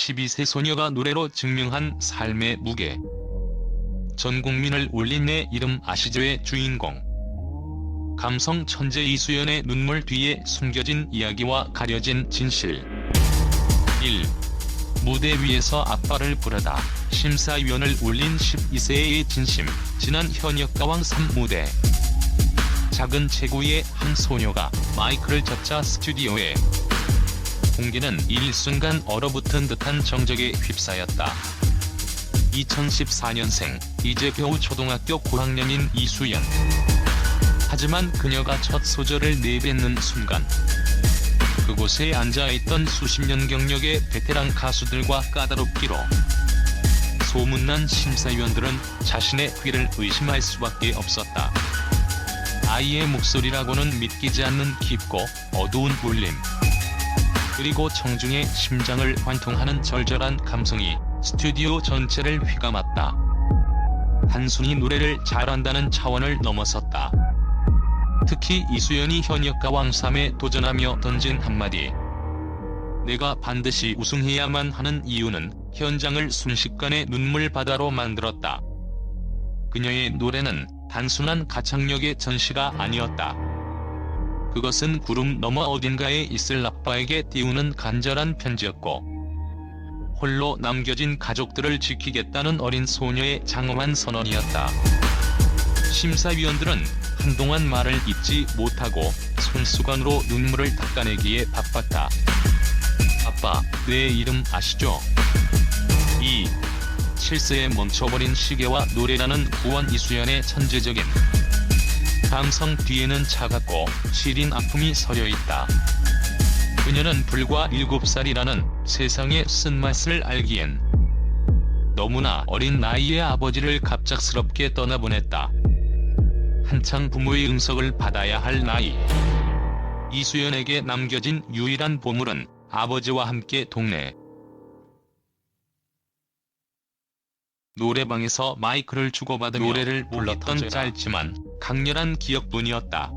12세 소녀가 노래로 증명한 삶의 무게. 전 국민을 울린 내 이름 아시죠의 주인공. 감성 천재 이수연의 눈물 뒤에 숨겨진 이야기와 가려진 진실. 1. 무대 위에서 아빠를 부르다 심사위원을 울린 12세의 진심 지난 현역가왕 3무대 작은 체구의 한 소녀가 마이크를 잡자 스튜디오에 공기는 일순간 얼어붙은 듯한 정적에 휩싸였다. 2014년생 이제 겨우 초등학교 고학년인 이수연 하지만 그녀가 첫 소절을 내뱉는 순간 그곳에 앉아있던 수십 년 경력의 베테랑 가수들과 까다롭기로 소문난 심사위원들은 자신의 귀를 의심할 수밖에 없었다. 아이의 목소리라고는 믿기지 않는 깊고 어두운 울림. 그리고 청중의 심장을 관통하는 절절한 감성이 스튜디오 전체를 휘감았다. 단순히 노래를 잘한다는 차원을 넘어섰다. 특히 이수연이 현역가 왕삼에 도전하며 던진 한마디. 내가 반드시 우승해야만 하는 이유는 현장을 순식간에 눈물 바다로 만들었다. 그녀의 노래는 단순한 가창력의 전시가 아니었다. 그것은 구름 너머 어딘가에 있을 아빠에게 띄우는 간절한 편지였고, 홀로 남겨진 가족들을 지키겠다는 어린 소녀의 장엄한 선언이었다. 심사위원들은 한동안 말을 잇지 못하고 손수건으로 눈물을 닦아내기에 바빴다. 아빠, 내 이름 아시죠? 2. 7세에 멈춰버린 시계와 노래라는 구원 이수연의 천재적인 감성 뒤에는 차갑고 시린 아픔이 서려 있다. 그녀는 불과 7살이라는 세상의 쓴맛을 알기엔 너무나 어린 나이에 아버지를 갑작스럽게 떠나보냈다. 한창 부모의 응석을 받아야 할 나이. 이수연에게 남겨진 유일한 보물은 아버지와 함께 동네 노래방에서 마이크를 주고받으며 노래를 불렀던 짧지만 강렬한 기억뿐이었다.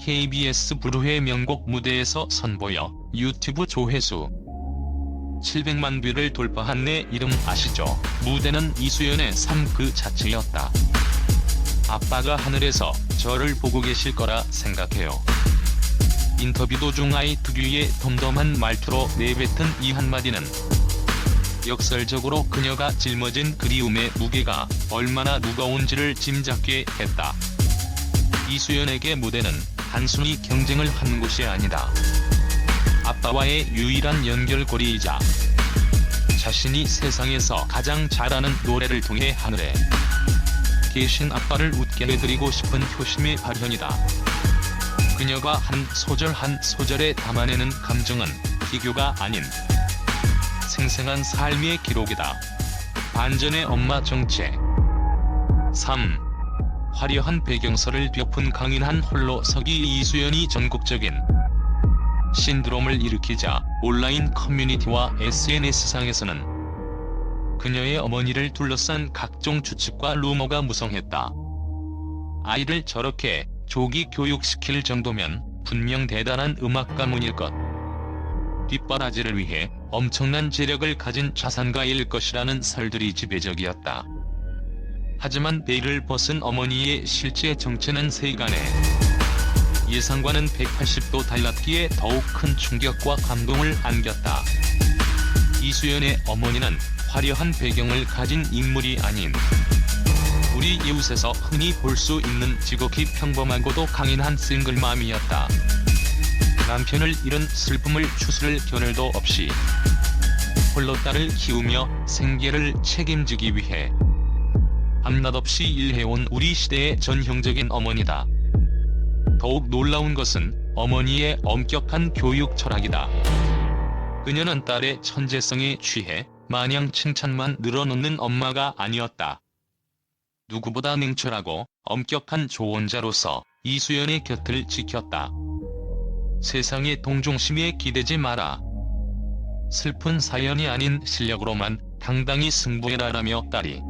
KBS 브루의 명곡 무대에서 선보여 유튜브 조회수 700만 뷰를 돌파한 내 이름 아시죠? 무대는 이수연의 삶 그 자체였다. 아빠가 하늘에서 저를 보고 계실 거라 생각해요. 인터뷰 도중 아이 특유의 덤덤한 말투로 내뱉은 이 한마디는 역설적으로 그녀가 짊어진 그리움의 무게가 얼마나 무거운지를 짐작게 했다. 이수연에게 무대는 단순히 경쟁을 하는 곳이 아니다. 아빠와의 유일한 연결고리이자 자신이 세상에서 가장 잘하는 노래를 통해 하늘에 계신 아빠를 웃게 해드리고 싶은 효심의 발현이다. 그녀가 한 소절 한 소절에 담아내는 감정은 비교가 아닌 생생한 삶의 기록이다. 반전의 엄마 정체 3. 화려한 배경설을 뒤엎은 강인한 홀로 서기 이수연이 전국적인 신드롬을 일으키자 온라인 커뮤니티와 SNS상에서는 그녀의 어머니를 둘러싼 각종 추측과 루머가 무성했다. 아이를 저렇게 조기 교육시킬 정도면 분명 대단한 음악 가문일 것. 뒷바라지를 위해 엄청난 재력을 가진 자산가일 것이라는 설들이 지배적이었다. 하지만 베일을 벗은 어머니의 실제 정체는 세간에 예상과는 180도 달랐기에 더욱 큰 충격과 감동을 안겼다. 이수연의 어머니는 화려한 배경을 가진 인물이 아닌 우리 이웃에서 흔히 볼 수 있는 지극히 평범하고도 강인한 싱글맘이었다. 남편을 잃은 슬픔을 추스를 겨를도 없이 홀로 딸을 키우며 생계를 책임지기 위해 밤낮없이 일해온 우리 시대의 전형적인 어머니다. 더욱 놀라운 것은 어머니의 엄격한 교육 철학이다. 그녀는 딸의 천재성에 취해 마냥 칭찬만 늘어놓는 엄마가 아니었다. 누구보다 냉철하고 엄격한 조언자로서 이수연의 곁을 지켰다. 세상의 동정심에 기대지 마라. 슬픈 사연이 아닌 실력으로만 당당히 승부해라라며 딸이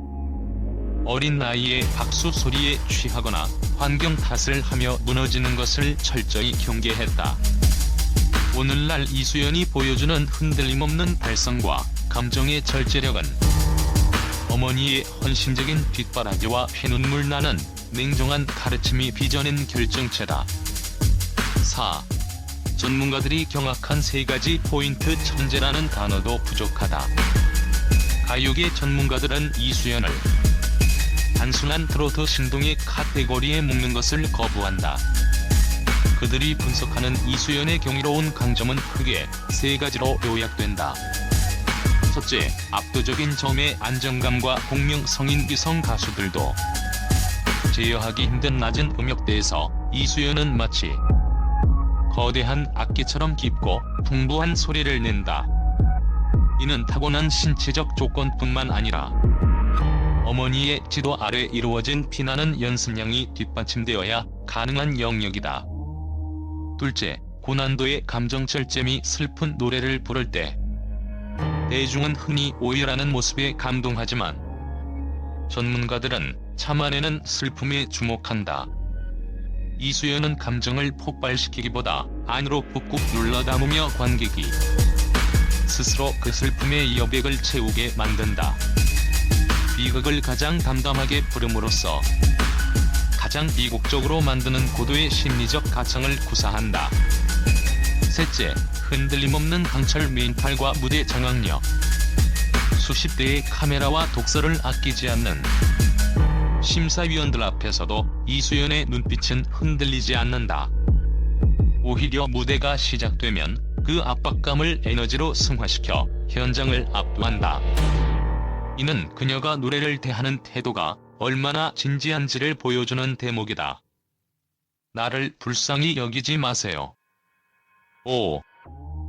어린 나이에 박수 소리에 취하거나 환경 탓을 하며 무너지는 것을 철저히 경계했다. 오늘날 이수연이 보여주는 흔들림 없는 발성과 감정의 절제력은 어머니의 헌신적인 뒷바라지와 피눈물 나는 냉정한 가르침이 빚어낸 결정체다. 4. 전문가들이 경악한 세 가지 포인트 천재라는 단어도 부족하다. 가요계 전문가들은 이수연을 단순한 트로트 신동의 카테고리에 묶는 것을 거부한다. 그들이 분석하는 이수연의 경이로운 강점은 크게 세 가지로 요약된다. 첫째, 압도적인 점의 안정감과 공명 성인 기성 가수들도 제어하기 힘든 낮은 음역대에서 이수연은 마치 거대한 악기처럼 깊고 풍부한 소리를 낸다. 이는 타고난 신체적 조건뿐만 아니라 어머니의 지도 아래 이루어진 피나는 연습량이 뒷받침되어야 가능한 영역이다. 둘째, 고난도의 감정 절제미 슬픈 노래를 부를 때 대중은 흔히 오열하는 모습에 감동하지만 전문가들은 참아내는 슬픔에 주목한다. 이수연은 감정을 폭발시키기보다 안으로 꾹꾹 눌러 담으며 관객이 스스로 그 슬픔의 여백을 채우게 만든다. 비극을 가장 담담하게 부름으로써 가장 비극적으로 만드는 고도의 심리적 가창을 구사한다. 셋째, 흔들림 없는 강철 멘탈과 무대 장악력. 수십 대의 카메라와 독서를 아끼지 않는 심사위원들 앞에서도 이수연의 눈빛은 흔들리지 않는다. 오히려 무대가 시작되면 그 압박감을 에너지로 승화시켜 현장을 압도한다. 이는 그녀가 노래를 대하는 태도가 얼마나 진지한지를 보여주는 대목이다. 나를 불쌍히 여기지 마세요. 5.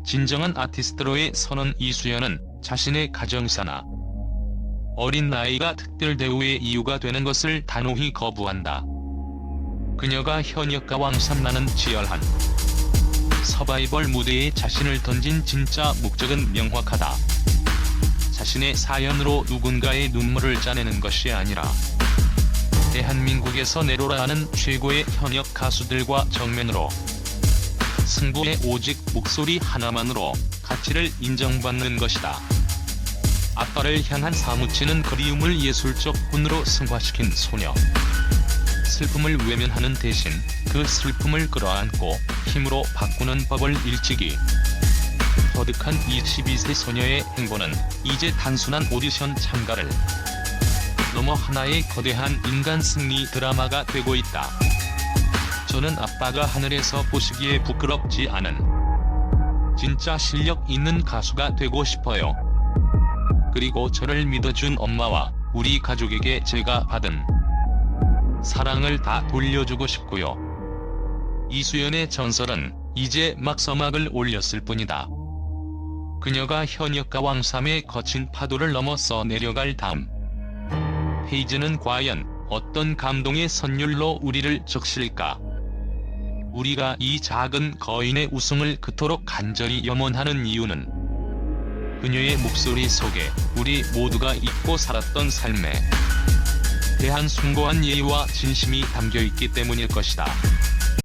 진정한 아티스트로의 선언 이수연은 자신의 가정사나 어린 나이가 특별 대우의 이유가 되는 것을 단호히 거부한다. 그녀가 현역과 왕삼나는 지열한 서바이벌 무대에 자신을 던진 진짜 목적은 명확하다. 자신의 사연으로 누군가의 눈물을 짜내는 것이 아니라 대한민국에서 내로라 하는 최고의 현역 가수들과 정면으로 승부의 오직 목소리 하나만으로 가치를 인정받는 것이다. 아빠를 향한 사무치는 그리움을 예술적 혼으로 승화시킨 소녀. 슬픔을 외면하는 대신 그 슬픔을 끌어안고 힘으로 바꾸는 법을 일찍이 터득한 22세 소녀의 행보는 이제 단순한 오디션 참가를 넘어 하나의 거대한 인간 승리 드라마가 되고 있다. 저는 아빠가 하늘에서 보시기에 부끄럽지 않은 진짜 실력 있는 가수가 되고 싶어요. 그리고 저를 믿어준 엄마와 우리 가족에게 제가 받은 사랑을 다 돌려주고 싶고요. 이수연의 전설은 이제 막 서막을 올렸을 뿐이다. 그녀가 현역과 왕삼의 거친 파도를 넘어서 내려갈 다음 페이지는 과연 어떤 감동의 선율로 우리를 적실까? 우리가 이 작은 거인의 우승을 그토록 간절히 염원하는 이유는 그녀의 목소리 속에 우리 모두가 잊고 살았던 삶에 대한 숭고한 예의와 진심이 담겨 있기 때문일 것이다.